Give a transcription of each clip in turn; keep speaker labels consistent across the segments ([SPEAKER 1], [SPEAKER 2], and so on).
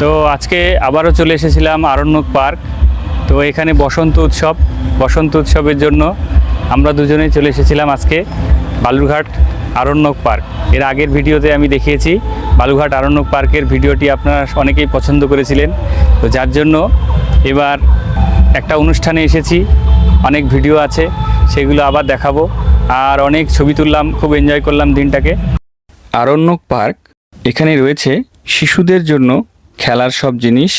[SPEAKER 1] তো আজকে আবারও চলে এসেছিলাম আরণ্যক পার্ক। তো এখানে বসন্ত উৎসব। বসন্ত উৎসবের জন্য আমরা দুজনেই চলে এসেছিলাম আজকে বালুরঘাট আরণ্যক পার্ক। এর আগের ভিডিওতে আমি দেখিয়েছি বালুরঘাট আরণ্যক পার্কের ভিডিওটি আপনারা অনেকেই পছন্দ করেছিলেন। তো যার জন্য এবার একটা অনুষ্ঠানে এসেছি। অনেক ভিডিও আছে, সেগুলো আবার দেখাবো। আর অনেক ছবি তুললাম, খুব এনজয় করলাম দিনটাকে। আরণ্যক পার্ক এখানে রয়েছে শিশুদের জন্য খেলার সব জিনিস।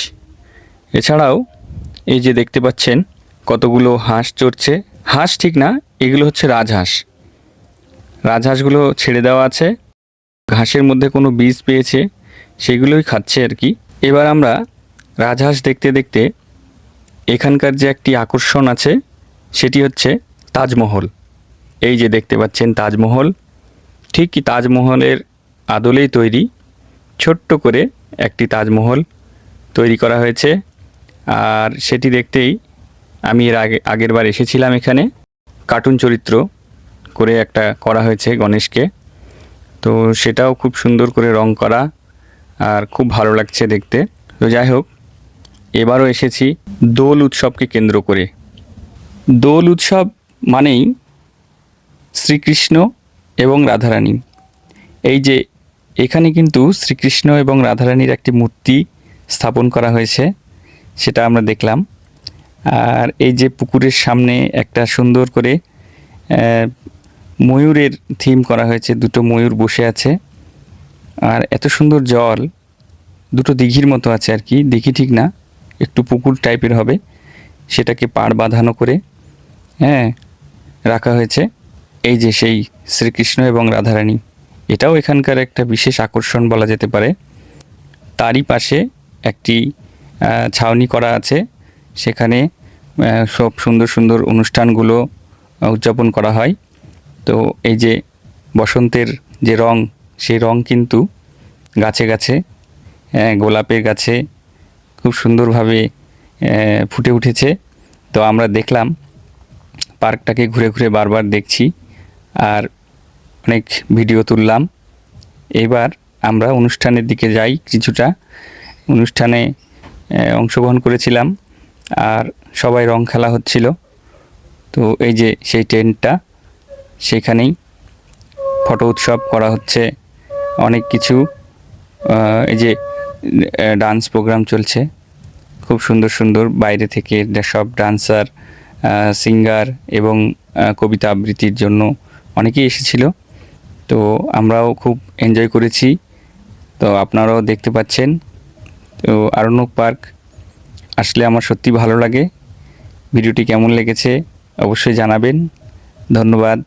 [SPEAKER 1] এছাড়াও এই যে দেখতে পাচ্ছেন কতগুলো হাঁস চড়ছে। হাঁস ঠিক না, এগুলো হচ্ছে রাজহাঁস। রাজহাঁসগুলো ছেড়ে দেওয়া আছে। ঘাসের মধ্যে কোনো বীজ পেয়েছে, সেগুলোই খাচ্ছে আর কি। এবার আমরা রাজহাঁস দেখতে দেখতে এখানকার যে একটি আকর্ষণ আছে, সেটি হচ্ছে তাজমহল। এই যে দেখতে পাচ্ছেন তাজমহল, ঠিক কি তাজমহলের আদলেই তৈরি। ছোট্ট করে একটি তাজমহল তৈরি করা হয়েছে। আর সেটি দেখতেই আমি এর আগে আগের বার এসেছিলাম এখানে। কার্টুন চরিত্র করে একটা করা হয়েছে গণেশকে। তো সেটাও খুব সুন্দর করে রং করা আর খুব ভালো লাগছে দেখতে। তো যাই হোক, এবারও এসেছি দোল উৎসবকে কেন্দ্র করে। দোল উৎসব মানেই শ্রীকৃষ্ণ এবং রাধারানী। এই যে এখানে কিন্তু শ্রীকৃষ্ণ এবং রাধারানীর একটি মূর্তি স্থাপন করা হয়েছে, সেটা আমরা দেখলাম। আর এই যে পুকুরের সামনে একটা সুন্দর করে ময়ূরের থিম করা হয়েছে, দুটো ময়ূর বসে আছে। আর এত সুন্দর জল, দুটো দিঘির মতো আছে আর কি, দিঘি ঠিক না, একটু পুকুর টাইপের হবে, সেটাকে পাড় বাঁধানো করে হ্যাঁ রাখা হয়েছে। এই যে সেই শ্রীকৃষ্ণ এবং রাধারানী। এটাও এখানকার একটা বিশেষ আকর্ষণ বলা যেতে পারে। তারই পাশে একটি ছাউনি করা আছে। সেখানে সব সুন্দর সুন্দর অনুষ্ঠানগুলো উদযাপন করা হয়। তো এই যে বসন্তের যে রং, সেই রং কিন্তু গাছে গাছে গোলাপের গাছে খুব সুন্দরভাবে ফুটে উঠেছে। তো আমরা দেখলাম, পার্কটাকে ঘুরে ঘুরে বারবার দেখছি। আর অনেক ভিডিও তুললাম। এবার আমরা অনুষ্ঠানের দিকে যাই কিছুটা। অনুষ্ঠানে অংশগ্রহণ করেছিলাম আর সবাই রং খেলা হচ্ছিল। তো এই যে সেই টেন্টটা, সেখানেই ফটো উৎসব করা হচ্ছে। অনেক কিছু এই যে ডান্স প্রোগ্রাম চলছে। খুব সুন্দর সুন্দর বাইরে থেকে সব ডান্সার সিঙ্গার এবং কবিতা আবৃত্তির জন্য অনেকেই এসেছিল। তো আমরাও খুব এনজয় করেছি। তো আপনারাও দেখতে পাচ্ছেন। তো আরণ্যক পার্ক, আসলে আমার সত্যি ভালো লাগে। ভিডিওটি কেমন লেগেছে অবশ্যই জানাবেন। ধন্যবাদ।